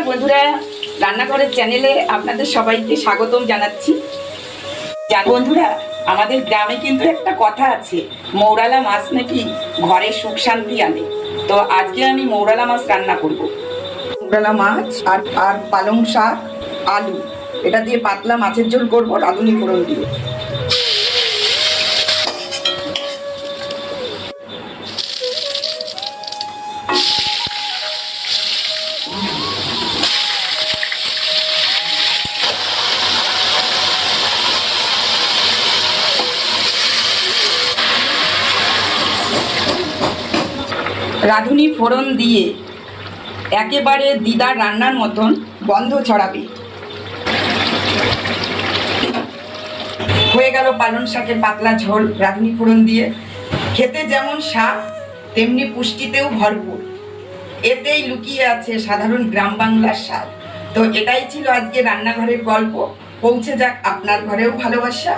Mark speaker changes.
Speaker 1: নমস্কার বন্ধুরা, রান্নাঘরের চ্যানেলে আপনাদের সবাইকে স্বাগতম জানাচ্ছি। জান- বন্ধুরা, আমাদের গ্রামে কিন্তু একটা কথা আছে, মৌরালা মাছ নাকি ঘরে সুখ শান্তি আনে। তো আজকে আমি মৌরালা মাছ রান্না করব। মৌরালা মাছ আর আর পালং শাক, আলু। এটা দিয়ে পাতলা মাছের ঝোল করব, রাঁধুনি ফোড়ন দিয়ে। রাঁধুনি ফোড়ন দিয়ে একেবারে দিদার রান্নার মতন গন্ধ ছড়াবে। হয়ে গেল পালং শাকের পাতলা ঝোল, রাঁধুনি ফোড়ন দিয়ে। খেতে যেমন শাক তেমনি পুষ্টিতেও ভরপুর। এতেই লুকিয়ে আছে সাধারণ গ্রাম বাংলার স্বাদ। তো এটাই ছিল আজকে রান্নাঘরের গল্প। পৌঁছে যাক আপনার ঘরেও ভালোবাসা।